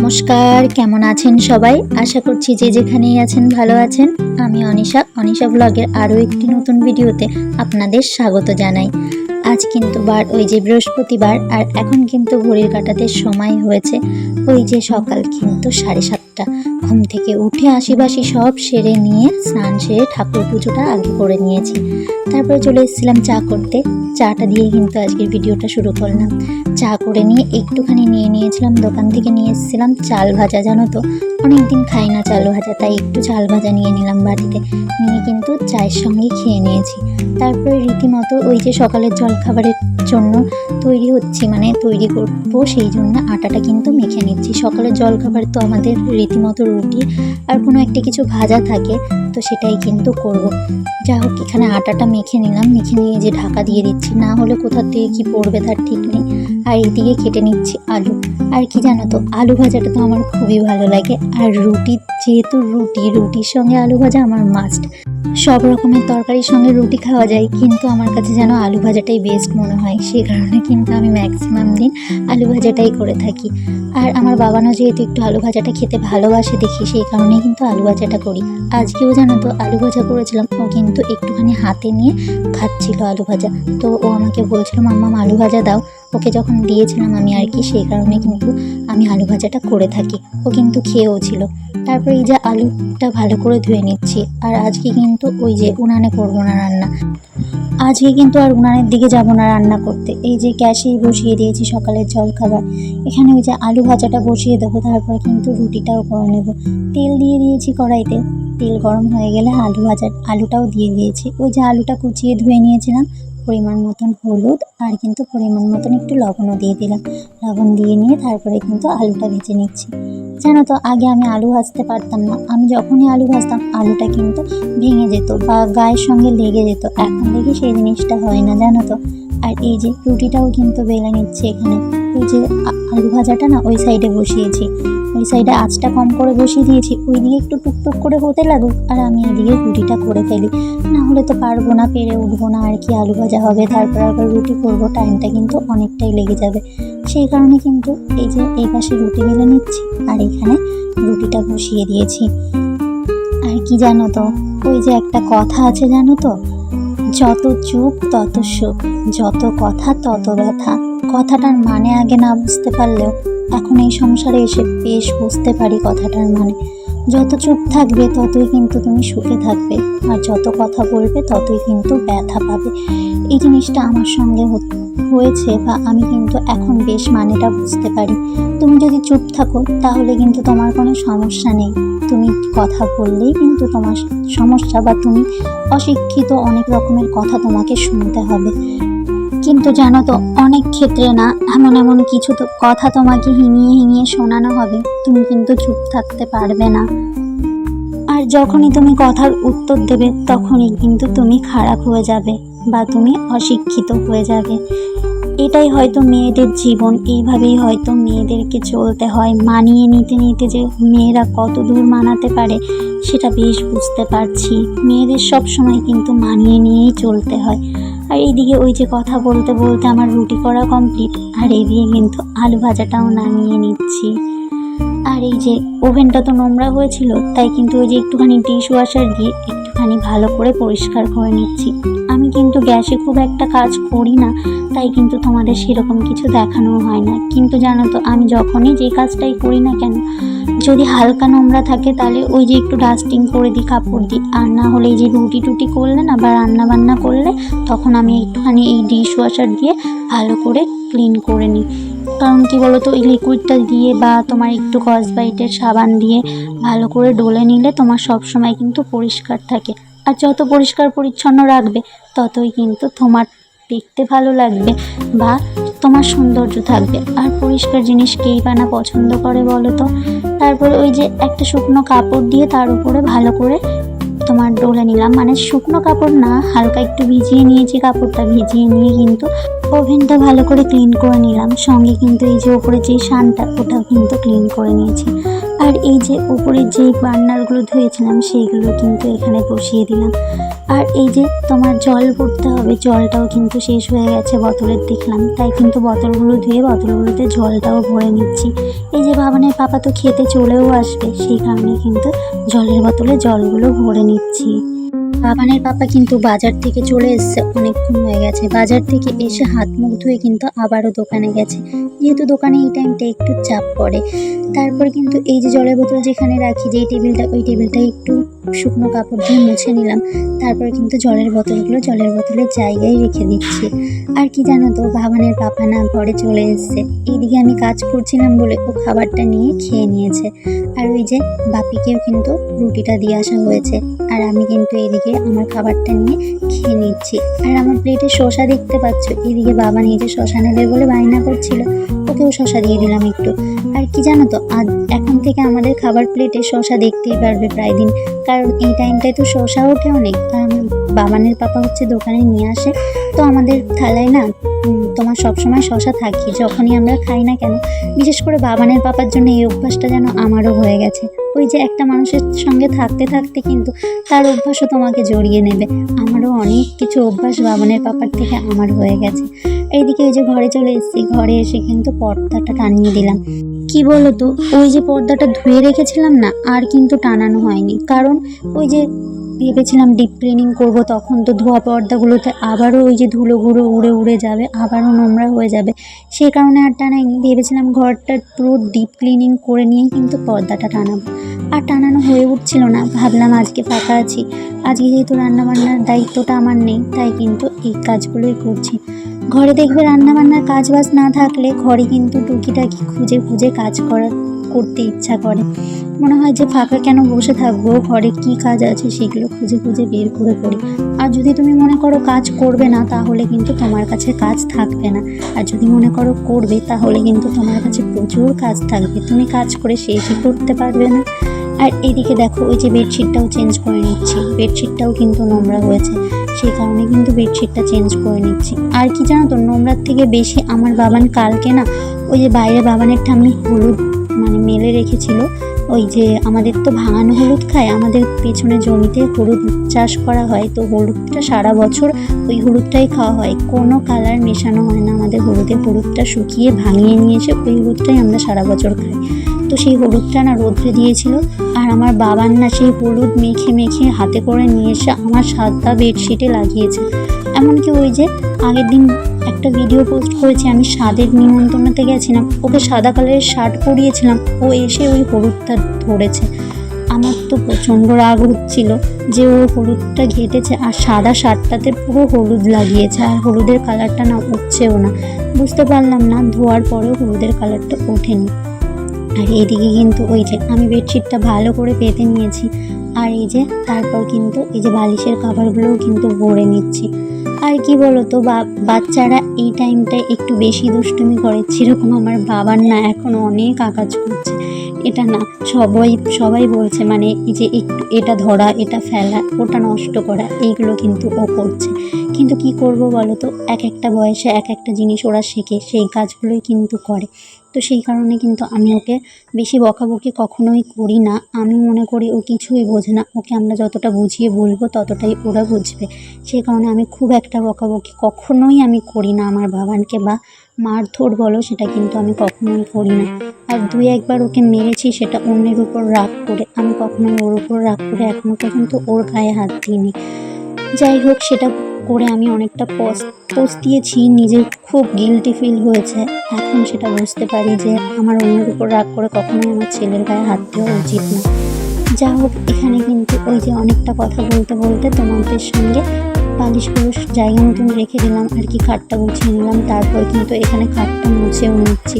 নমস্কার, কেমন আছেন সবাই? আশা করছি যে যেখানেই আছেন ভালো আছেন। আমি অনিশা অনিশা ব্লগের আরও একটি নতুন ভিডিওতে আপনাদের স্বাগত জানাই। আজ কিন্তু বার, ওই যে বৃহস্পতিবার, আর এখন কিন্তু ঘড়ির কাটাতে সময় হয়েছে। ওই যে সকাল কিন্তু সাড়ে সাতটা। ঘুম থেকে উঠে আশিবাসি সব সেরে নিয়ে স্নান সেরে ঠাকুর পুজোটা আগে করে নিয়েছি। তারপরে চলে এসেছিলাম চা করতে। চাটা দিয়ে কিন্তু আজকের ভিডিওটা শুরু করলাম। চা করে নিয়ে একটুখানি নিয়ে নিয়েছিলাম, দোকান থেকে নিয়ে এসেছিলাম চাল ভাজা, জানো তো? অনেকদিন খাই না চাল ভাজা, তাই একটু চাল ভাজা নিয়ে নিলাম বাড়িতে নিয়ে কিন্তু চায়ের সঙ্গে খেয়ে নিয়েছি। তারপরে রীতিমতো ওই যে সকালের জলখাবারের জন্য তৈরি হচ্ছে মানে তৈরি করব, সেই জন্য আটাটা কিন্তু মেখে নিচ্ছি। সকালের জলখাবার তো আমাদের রীতিমতো রুটি আর কোনো একটা কিছু ভাজা থাকে, তো সেটাই কিন্তু করব। যা হোক, এখানে আটাটা মেখে নিলাম। মেখে নিয়ে যে ঢাকা দিয়ে দিচ্ছি, না হলে কোথার থেকে কি পড়বে তার ঠিক নেই। আর এইদিকে কেটে নিচ্ছি আলু। আর কি জানো তো, আলু ভাজাটা তো আমার খুবই ভালো লাগে। আর রুটি, যেহেতু রুটি, রুটির সঙ্গে আলু ভাজা আমার মাস্ট সব রকমের তরকারির সঙ্গে রুটি খাওয়া যায়, কিন্তু আমার কাছে যেন আলু ভাজাটাই বেস্ট মনে হয়। সেই কারণে কিন্তু আমি ম্যাক্সিমাম দিন আলু ভাজাটাই করে থাকি। আর আমার বাবানও যেহেতু একটু আলু ভাজাটা খেতে ভালোবাসে দেখি, সেই কারণেই কিন্তু আলু ভাজাটা করি। আজকেও জানো তো, আলু ভাজা করেছিলাম, ও কিন্তু একটুখানি হাতে নিয়ে খাচ্ছিল আলু ভাজা। তো ও আমাকে বলছিল, মাম্মা, আলু ভাজা দাও। ওকে যখন দিয়েছিলাম আমি আর কি, সেই কারণে কিন্তু আমি আলু ভাজাটা করে থাকি। ও কিন্তু খেয়েও ছিল। তারপরে এই যে আলুটা ভালো করে ধুয়ে নিচ্ছি। আর আজকে কিন্তু ওই যে উনানে করব না রান্না। আজকে কিন্তু আর উনানের দিকে যাব না রান্না করতে। এই যে গ্যাসেই বসিয়ে দিয়েছি সকালের জল খাবার এখানে ওই যে আলু ভাজাটা বসিয়ে দেবো, তারপর কিন্তু রুটিটাও করে নেব। তেল দিয়ে দিয়েছি কড়াইতে। তেল গরম হয়ে গেলে আলু ভাজা, আলুটাও দিয়ে দিয়েছি। ওই যে আলুটা কুচিয়ে ধুয়ে নিয়েছিলাম পরিমাণ মতন হলুদ আর কিন্তু পরিমাণ মতন একটু লবণও দিয়ে দিলাম। লবণ দিয়ে নিয়ে তারপরে কিন্তু আলুটা ভেজে নিচ্ছি। জানো তো, আগে আমি আলু ভাজতে পারতাম না। আমি যখনই আলু ভাজতাম, আলুটা কিন্তু ভেঙে যেত বা গায়ের সঙ্গে লেগে যেত। এখন দেখি সেই জিনিসটা হয় না, জানো তো। আর এই যে রুটিটাও কিন্তু বেলে নিচ্ছে এখানে। ওই যে আলু ভাজাটা না ওই সাইডে বসিয়েছি। ওই সাইডে আঁচটা কম করে বসিয়ে দিয়েছি। ওইদিকে একটু টুকটুক করে হতে লাগুক আর আমি এদিকে রুটিটা করে ফেলি। না হলে তো পারব না, পেরে উঠবো না আর কি আলু ভাজা হবে। তারপর আবার রুটি করব। টাইমটা কিন্তু অনেকটাই লেগে যাবে। সেই কারণে কিন্তু এই যে এই পাশে রুটি বেলে নিচ্ছি আর এখানে রুটিটা বসিয়ে দিয়েছি। আর কি জানো তো, ওই যে একটা কথা আছে জানো তো, যত চুপ তত সুখ। যত কথা তত ব্যথা। কথাটার মানে আগে না বুঝতে পারলেও এখন এই সংসারে এসে বেশ বুঝতে পারি কথাটার মানে। যত চুপ থাকবে ততই কিন্তু তুমি সুখে থাকবে, আর যত কথা বলবে ততই কিন্তু ব্যথা পাবে। এই জিনিসটা আমার সঙ্গে হয়েছে বা আমি কিন্তু এখন বেশ মানেটা বুঝতে পারি। তুমি যদি চুপ থাকো তাহলে কিন্তু তোমার কোনো সমস্যা নেই। তুমি কথা বললেই কিন্তু তোমার সমস্যা বা তুমি অশিক্ষিত অনেক রকমের কথা তোমাকে শুনতে হবে। কিন্তু জানো তো, অনেক ক্ষেত্রে না, এমন এমন কিছু তো কথা তোমাকে হিঙিয়ে হিঙিয়ে শোনানো হবে, তুমি কিন্তু চুপ থাকতে পারবে না। আর যখনই তুমি কথার উত্তর দেবে, তখনই কিন্তু তুমি খারাপ হয়ে যাবে বা তুমি অশিক্ষিত হয়ে যাবে। এটাই হয়তো মেয়েদের জীবন, এইভাবেই হয়তো মেয়েদেরকে চলতে হয়। মানিয়ে নিতে নিতে যে মেয়েরা কত দূর মানাতে পারে, সেটা বেশ বুঝতে পারছি। মেয়েদের সব সময় কিন্তু মানিয়ে নিয়েই চলতে হয়। আর এইদিকে ওই যে কথা বলতে বলতে আমার রুটি করা কমপ্লিট আর এইদিকে কিন্তু আলু ভাজাটাও নামিয়ে নিচ্ছি। আর এই যে ওভেনটা তো নোংরা হয়েছিল, তাই কিন্তু ওই যে একটুখানি ডিশ ওয়াশার দিয়ে একটুখানি ভালো করে পরিষ্কার করে নিচ্ছি। আমি কিন্তু গ্যাসে খুব একটা কাজ করি না, তাই কিন্তু তোমাদের সেরকম কিছু দেখানো হয় না। কিন্তু জানো তো, আমি যখনই যে কাজটাই করি না কেন, যদি হালকা নোংরা থাকে তাহলে ওই যে একটু ডাস্টিং করে দিই, কাপড় দিই। আর না হলে এই যে রুটি টুটি করলে না, বা রান্না বান্না করলে, তখন আমি একটুখানি এই ডিশ ওয়াশার দিয়ে ভালো করে ক্লিন করে নিই। কারণ কি বলতো ওই লিকুইডটা দিয়ে বা তোমার একটু কসবাইটের সাবান দিয়ে ভালো করে ডলে নিলে তোমার সব সময় কিন্তু পরিষ্কার থাকে। আর যত পরিষ্কার পরিচ্ছন্ন রাখবে, ততই কিন্তু তোমার দেখতে ভালো লাগবে বা তোমার সৌন্দর্য থাকবে। আর পরিষ্কার জিনিস কেই বা না পছন্দ করে বলো তো তারপরে ওই যে একটা শুকনো কাপড় দিয়ে তার উপরে ভালো করে তোমার ডলে নিলাম। মানে শুকনো কাপড় না, হালকা একটু ভিজিয়ে নিয়েছি কাপড়টা, ভিজিয়ে নিয়ে কিন্তু ওভেনটা ভালো করে ক্লিন করে নিলাম। সঙ্গে কিন্তু এই যে ওপরে যে শানটা, ওটাও কিন্তু ক্লিন করে নিয়েছি। আর এই যে উপরের যে বার্নারগুলো ধুয়েছিলাম সেইগুলো কিন্তু এখানে বসিয়ে দিলাম। আর এই যে তোমার জল ভরতে হবে, জলটাও কিন্তু শেষ হয়ে গেছে বোতলের, দেখলাম। তাই কিন্তু বোতলগুলো ধুয়ে বোতলগুলোতে জলটাও ভরে নিচ্ছি। এই যে বাবানের পাপা তো খেতে চলেও আসবে, সেই কারণে কিন্তু জলের বোতলে জলগুলো ভরে নিচ্ছি। বাবানের পাপা কিন্তু বাজার থেকে চলে এসছে, অনেকক্ষণ হয়ে গেছে। বাজার থেকে এসে হাত মুখ ধুয়ে কিন্তু আবারও দোকানে গেছে। যেহেতু দোকানে এই টাইমটা একটু চাপ পড়ে, তারপর কিন্তু এই যে জলের বোতল যেখানে রাখি যে টেবিলটা ওই টেবিলটা একটু শুকনো কাপড় দিয়ে মুছে নিলাম। তারপর কিন্তু জলের বোতলগুলো জলের বোতলের জায়গায় রেখে দিচ্ছি। আর কি জানো তো ভাবানের পাপা না ঘরে চলে এসছে। এইদিকে আমি কাজ করছিলাম বলে ও খাবারটা নিয়ে খেয়ে নিয়েছে। আর ওই যে বাপিকেও কিন্তু রুটিটা দিয়ে আসা হয়েছে। আর আমি কিন্তু এদিকে আমার খাবারটা নিয়ে খেয়ে নিচ্ছি। আর আমার প্লেটে শশা দেখতে পাচ্ছ? এদিকে বাবা নিজে শশা নেবে বলে বায়না করছিল। ওকেও শশা দিয়ে দিলাম একটু। আর কি জানো তো, আজ এখন থেকে আমাদের খাবার প্লেটে শশা দেখতেই পারবে প্রায় দিন। কারণ এই টাইমটায় তো শশা ওঠে অনেক। কারণ বাবানের পাপা হচ্ছে দোকানে নিয়ে আসে। তো আমাদের থালায় না তোমার সবসময় শশা থাকি যখনই আমরা খাই না কেন, বিশেষ করে বাবানের পাপার জন্য এই অভ্যাসটা যেন আমারও হয়ে গেছে। ওই যে একটা মানুষের সঙ্গে থাকতে থাকতে কিন্তু তার অভ্যাসও তোমাকে জড়িয়ে নেবে। আমারও অনেক কিছু অভ্যাস বাবনের পাপার থেকে আমার হয়ে গেছে। এইদিকে ওই যে ঘরে চলে এসেছি। ঘরে এসে কিন্তু পর্দাটা টানিয়ে দিলাম। কি বলো তো ওই যে পর্দাটা ধুয়ে রেখেছিলাম না, আর কিন্তু টানানো হয়নি। কারণ ওই যে ভেবেছিলাম ডিপ ক্লিনিং করব, তখন তো ধোয়া পর্দাগুলোতে আবারও ওই যে ধুলো গুঁড়ো উড়ে উড়ে যাবে, আবারও নোংরা হয়ে যাবে। সে কারণে আর টানাইনি ভেবেছিলাম ঘরটা পুরো ডিপ ক্লিনিং করে নিয়েই কিন্তু পর্দাটা টানাবো। আর টানানো হয়ে উঠছিল না, ভাবলাম আজকে ফাঁকা আছি। আজকে যেহেতু রান্নাবান্নার দায়িত্বটা আমার নেই, তাই কিন্তু এই কাজগুলোই করছি। ঘরে দেখবে রান্নাবান্নার কাজ বাজ না থাকলে ঘরে কিন্তু টুকিটাকি খুঁজে খুঁজে কাজ করার, করতে ইচ্ছা করে। মনে হয় যে ফাঁকা কেন বসে থাকব, ঘরে কি কাজ আছে সেগুলো খুঁজে খুঁজে বের করে করি আর যদি তুমি মনে করো কাজ করবে না, তাহলে কিন্তু তোমার কাছে কাজ থাকবে না। আর যদি মনে করো করবে, তাহলে কিন্তু তোমার কাছে প্রচুর কাজ থাকবে। তুমি কাজ করে শেষই করতে পারবে না। আর এদিকে দেখো, ওই যে বেডশিটটাও চেঞ্জ করে নিচ্ছি। বেডশিটটাও কিন্তু নোংরা হয়েছে। সেই কারণে কিন্তু বেডশিটটা চেঞ্জ করে নিচ্ছি। আর কি জানো তো, নোংরার থেকে বেশি আমার বাবান কালকে না, ওই যে বাইরে বাবানের ঠাম্মি হলুদ মানে মেলে রেখেছিল ওই যে আমাদের তো ভাঙানো হলুদ খায়, আমাদের পেছনে জমিতে হলুদ চাষ করা হয়, তো হলুদটা সারা বছর ওই হলুদটাই খাওয়া হয়। কোনো কালার মেশানো হয় না আমাদের হলুদে, হলুদটা শুকিয়ে ভাঙিয়ে নিয়ে এসে ওই হলুদটাই আমরা সারা বছর খাই। তো সেই হলুদটা না রোদ্রে দিয়েছিল, আর আমার বাবার না সেই হলুদ মেখে মেখে হাতে করে নিয়ে এসে আমার সাদা বেডশিটে লাগিয়েছে। এমনকি ওই যে আগের দিন একটা ভিডিও পোস্ট করেছি, আমি স্বাদের নিমন্ত্রণতে গেছিলাম। ওকে সাদা কালারের শার্ট পরিয়েছিলাম। ও এসে ওই হলুদটা ধরেছে। আমার তো প্রচণ্ড রাগ হচ্ছিল যে ও হলুদটা ঘেটেছে আর সাদা শার্টটাতে পুরো হলুদ লাগিয়েছে আর হলুদের কালারটা না উঠছেও না। বুঝতে পারলাম না, ধোয়ার পরেও হলুদের কালারটা ওঠেনি। আর এইদিকে কিন্তু ওই যে আমি বেডশিটটা ভালো করে পেতে নিয়েছি। আর এই যে, তারপর কিন্তু এই যে বালিশের কাভারগুলোও কিন্তু ভরে নিচ্ছি। আর কি বলতো বাচ্চারা এই টাইমটা একটু বেশি দুষ্টুমি করে। সেরকম আমার বাবার না, এখন অনেক আকাজ করছে। এটা না, সবাই সবাই বলছে মানে যে একটু এটা ধরা, এটা ফেলা, ওটা নষ্ট করা, এইগুলো কিন্তু ও করছে। কিন্তু কি করব বলো তো? এক একটা বয়সে এক একটা জিনিস ওরা শেখে, সেই কাজগুলোই কিন্তু করে। তো সেই কারণে কিন্তু আমি ওকে বেশি বকাবকি কখনোই করি না। আমি মনে করি ও কিছুই বোঝে না। ওকে আমরা যতটা বুঝিয়ে বলব, ততটাই ওরা বুঝবে। সেই কারণে আমি খুব একটা বকাবকি কখনোই আমি করি না আমার বাবানকে বা মারধর বলো, সেটা কিন্তু আমি কখনোই করি না। আর দুই একবার ওকে মেরেছি, সেটা অন্যের উপর রাগ করে। আমি কখনোই ওর উপর রাগ করে এখনও পর্যন্ত ওর গায়ে হাত দিইনি। যাই হোক, সেটা করে আমি অনেকটা পস পস্তিয়েছি নিজের খুব গিলটি ফিল হয়েছে। এখন সেটা বুঝতে পারি যে আমার অন্যের উপর রাগ করে কখনোই আমার ছেলের গায়ে হাত দেওয়া উচিত না। যা হোক এখানে কিন্তু ওই যে অনেকটা কথা বলতে বলতে তোমাদের সঙ্গে বালিশগুলো জায়গা মতন রেখে দিলাম, আর কি খাটটা গুছিয়ে নিলাম, তারপর কিন্তু এখানে খাটটা মুছেও নিচ্ছি।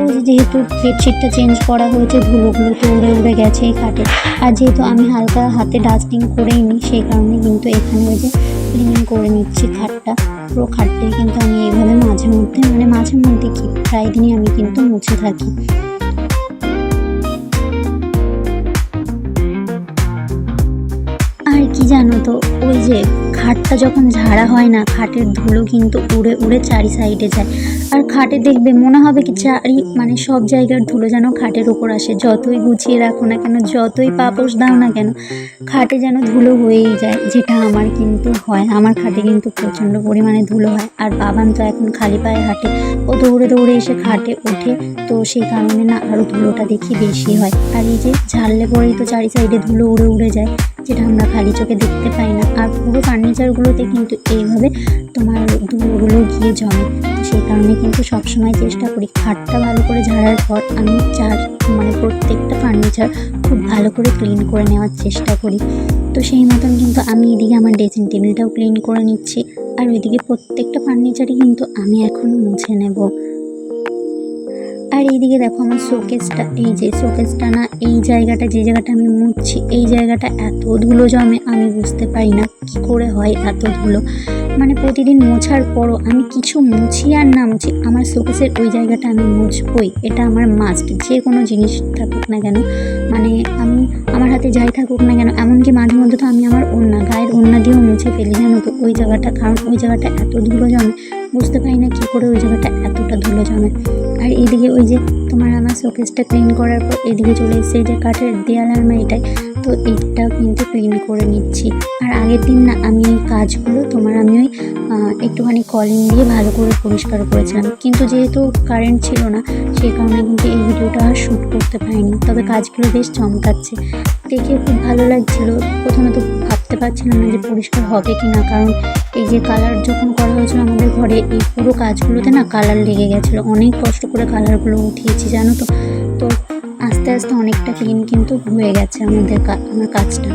ওই যেহেতু বেডশিটটা চেঞ্জ করা হয়েছে, ধুলোগুলো তো উড়ে উড়ে গেছে এই খাটে। আর যেহেতু আমি হালকা হাতে ডাস্টিং করেই নিই সেই কারণে কিন্তু এখানে ওই যে ক্লিনিং করে নিচ্ছি খাটটা। পুরো খাটটাই কিন্তু আমি এইভাবে মাঝে মধ্যে মানে মাঝে মধ্যে কি, প্রায় দিনই আমি কিন্তু মুছে থাকি। আর কি জানো তো, ওই যে খাটটা যখন ঝাড়া হয় না, খাটের ধুলো কিন্তু উড়ে উড়ে চারি সাইডে যায়। আর খাটে দেখবে মনে হবে কি চারি মানে সব জায়গার ধুলো যেন খাটের ওপর আসে। যতই গুছিয়ে রাখো না কেন, যতই পাপোশ দাও না কেন, খাটে যেন ধুলো হয়েই যায়, যেটা আমার কিন্তু হয়। আমার খাটে কিন্তু প্রচণ্ড পরিমাণে ধুলো হয়। আর বাবান তো এখন খালি পায়ে হাঁটে। ও দৌড়ে দৌড়ে এসে খাটে ওঠে। তো সেই কারণে না আরও ধুলোটা দেখি বেশি হয়। আর এই যে ঝাড়লে পরেই তো চারি সাইডে ধুলো উড়ে উড়ে যায়। যেটা আমরা খালি চোখে দেখতে পাই না। আর পুরো ফার্নিচারগুলোতে কিন্তু এইভাবে তোমার ধুলোগুলো গিয়ে জমে। সেই কারণে কিন্তু সবসময় চেষ্টা করি খাটটা ভালো করে ঝাড়ার পর আমি চার মানে প্রত্যেকটা ফার্নিচার খুব ভালো করে ক্লিন করে নেওয়ার চেষ্টা করি। তো সেই মতন কিন্তু আমি এদিকে আমার ড্রেসিং টেবিলটাও ক্লিন করে নিচ্ছি। আর ওইদিকে প্রত্যেকটা ফার্নিচারই কিন্তু আমি এখন মুছে নেব। আর এইদিকে দেখো আমার শোকেসটা, এই যে শোকেসটা না, এই জায়গাটা, যে জায়গাটা আমি মুছছি, এই জায়গাটা এত ধুলো জমে আমি বুঝতে পারি না কি করে হয় এত ধুলো মানে প্রতিদিন মোছার পরও আমি কিছু মুছি আর না মুছি, আমার শোকেসের ওই জায়গাটা আমি মুছবই, এটা আমার মাস্ট যে কোনো জিনিস থাকুক না কেন। মানে আমি, আমার হাতে যাই থাকুক না কেন, এমনকি মাঝে মধ্যে তো আমি আমার ওড়না, গায়ের ওড়না দিয়েও মুছে ফেলি জানো তো, ওই জায়গাটা, কারণ ওই জায়গাটা এত ধুলো জমে বুঝতে পারি না কী করে ওই জায়গাটা এতটা ধুলো জমে। আর এদিকে ওই যে তোমার আমার শোকেসটা ক্লিন করার পর এদিকে চলে এসেছে যে কাঠের দেয়াল আলমারিটায় তো এইটাও কিন্তু ক্লিন করে নিচ্ছি। আর আগের দিন না আমি এই কাজগুলো তোমার আমি ওই একটুখানি কলিং দিয়ে ভালো করে পরিষ্কার করেছিলাম। কিন্তু যেহেতু কারেন্ট ছিল না, সেই কারণে কিন্তু এই ভিডিওটা আর শ্যুট করতে পারিনি। তবে কাজগুলো বেশ চমকাচ্ছে। দেখে খুব ভালো লাগছিল। প্রথমে তো ভাবতে পারছিলাম না যে পরিষ্কার হবে কি না কারণ এই যে কালার যখন করা হয়েছিল আমাদের ঘরে, এই পুরো কাজগুলোতে না কালার লেগে গেছিল। অনেক কষ্ট করে কালারগুলো উঠিয়েছি, জানো তো? আস্তে আস্তে অনেকটা ক্লিন কিন্তু হয়ে গেছে আমাদের আমার কাজটা।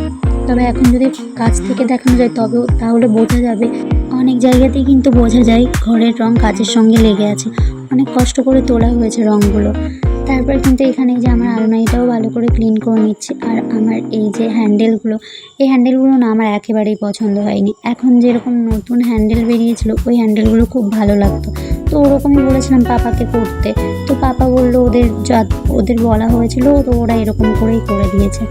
তবে এখন যদি কাজ থেকে দেখানো যায় তবে তাহলে বোঝা যাবে। অনেক জায়গাতেই কিন্তু বোঝা যায় ঘরের রং কাজের সঙ্গে লেগে আছে। অনেক কষ্ট করে তোলা হয়েছে রঙগুলো তারপর কিন্তু এখানে যে আমার আলমারিটাও ভালো করে ক্লিন করে নিচ্ছি। আর আমার এই যে হ্যান্ডেলগুলো এই হ্যান্ডেলগুলো না আমার একেবারেই পছন্দ হয়নি। এখন যেরকম নতুন হ্যান্ডেল বেরিয়েছিল, ওই হ্যান্ডেলগুলো খুব ভালো লাগতো। তো ওরকমই বলেছিলাম পাপাকে করতে। তো পাপা বলল, ওদের যা, ওদের বলা হয়েছিল, তো ওরা এরকম করেই করে দিয়েছে।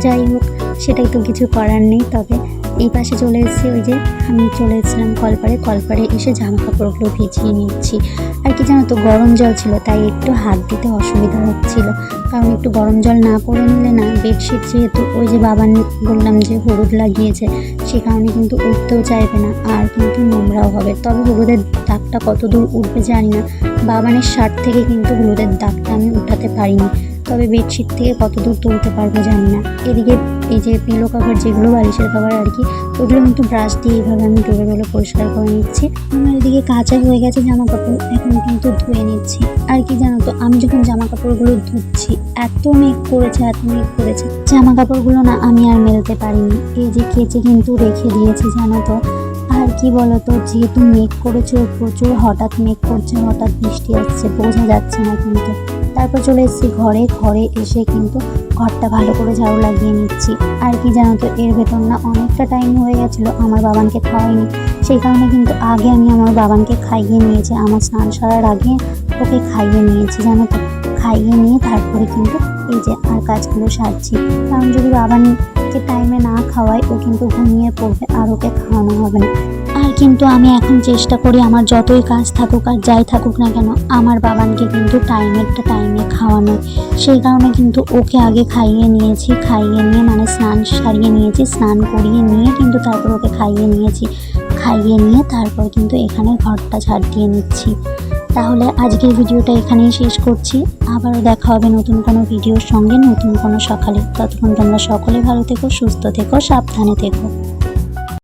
যাই হোক, সেটাই তো কিছু করার নেই তবে। এই পাশে চলে এসেছি, ওই যে আমি চলে এসেছিলাম কলপাড়ে। কলপাড়ে এসে জামা কাপড়গুলো ভিজিয়ে নিচ্ছি। আর কি জানো তো, গরম জল ছিল, তাই একটু হাত দিতে অসুবিধা হচ্ছিল। কারণ একটু গরম জল না করে নিলে না, বেডশিট যেহেতু ওই যে বাবা বললাম যে হলুদ লাগিয়েছে, সে কারণে কিন্তু উঠতেও চাইবে না, আর কিন্তু নোংরাও হবে। তবে হলুদের দাগটা কত দূর উঠবে জানি না। বাবানের শার্ট থেকে কিন্তু হলুদের দাগটা আমি উঠাতে পারিনি। তবে বেডশিট থেকে কত দূর তুলতে পারব জানি না। এদিকে এই যে পিলো কভার যেগুলো বালিশের কভার আর কি, ওগুলো কিন্তু ব্রাশ দিয়ে এইভাবে আমি ডোলে ডোলে পরিষ্কার করে নিচ্ছি। আমার এদিকে কাঁচা হয়ে গেছে জামা কাপড় এখন কিন্তু ধুয়ে নিচ্ছি। আর কি জানো তো, আমি যখন জামা কাপড়গুলো ধুচ্ছি, এত মেঘ করেছে, এত মেঘ করেছে। জামা কাপড়গুলো না আমি আর মেলতে পারিনি। এই যে কেচে কিন্তু রেখে দিয়েছি জানো তো। আর কি বলতো, যেহেতু মেঘ করেছে, প্রচুর হঠাৎ মেঘ করছে, হঠাৎ বৃষ্টি আসছে, বোঝা যাচ্ছে না কিন্তু। তারপর চলে এসেছি ঘরে। ঘরে এসে কিন্তু ঘরটা ভালো করে ঝাড়ু লাগিয়ে নিচ্ছি। আর কি জানো তো, এর ভেতর না অনেকটা টাইম হয়ে গেছিল, আমার বাবানকে খাওয়াইনি। সেই কারণে কিন্তু আগে আমি আমার বাবানকে খাইয়ে নিয়েছি, আমার স্নান সারার আগে ওকে খাইয়ে নিয়েছি, জানো তো। খাইয়ে নিয়ে তারপরে কিন্তু এই যে আর কাজগুলো সারছি। কারণ যদি বাবানকে টাইমে না খাওয়াই ও কিন্তু ঘুমিয়ে পড়বে আর ওকে খাওয়ানো হবে না। কিন্তু আমি এখন চেষ্টা করি আমার যতই কাজ থাকুক আর যাই থাকুক না কেন, আমার বাবানকে কিন্তু টাইমেরটা টাইমে খাওয়ানো সেই কারণে কিন্তু ওকে আগে খাইয়ে নিয়েছি, খাইয়ে নিয়ে মানে স্নান সারিয়ে নিয়েছি, স্নান করিয়ে নিয়ে কিন্তু তারপর ওকে খাইয়ে নিয়েছি। খাইয়ে নিয়ে তারপর কিন্তু এখানে ঘরটা ঝাড় দিয়ে নিচ্ছি। তাহলে আজকের ভিডিওটা এখানেই শেষ করছি। আবারও দেখা হবে নতুন কোনো ভিডিওর সঙ্গে, নতুন কোনো সকালে। ততক্ষণ তোমরা সকলে ভালো থেকো, সুস্থ থেকো, সাবধানে থেকো।